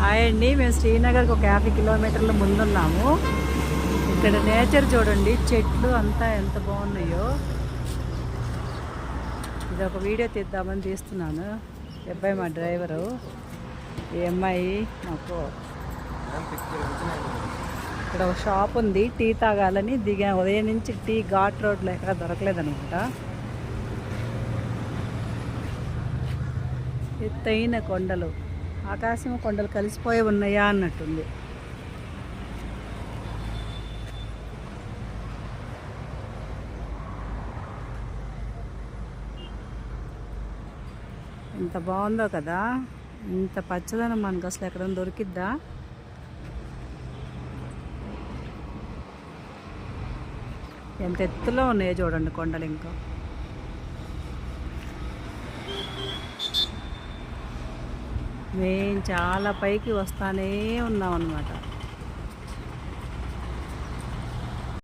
Hi అండి మేము శ్రీనగర్కి ఒక యాభై కిలోమీటర్ల ముందున్నాము. ఇక్కడ నేచర్ చూడండి చెట్లు అంతా ఎంత బాగున్నాయో. ఇది ఒక వీడియో తీద్దామని తీస్తున్నాను. అబ్బాయి మా డ్రైవరు ఈ అమ్మాయి నాకు ఇక్కడ ఒక షాప్ ఉంది టీ తాగాలని దిగా. ఉదయం నుంచి టీ ఘాట్ రోడ్లో ఎక్కడ దొరకలేదనమాట ఎత్తైన కొండలు. ఆకాశం కొండలు కలిసిపోయి ఉన్నాయా అన్నట్టుంది. ఎంత బాగుందో కదా? ఇంత పచ్చదనం మనకు అసలు ఎక్కడ దొరికిద్దా? ఎంత ఎత్తులో ఉన్నాయో చూడండి కొండలు ఇంకా. మేము చాలా పైకి వస్తానే ఉన్నాం అనమాట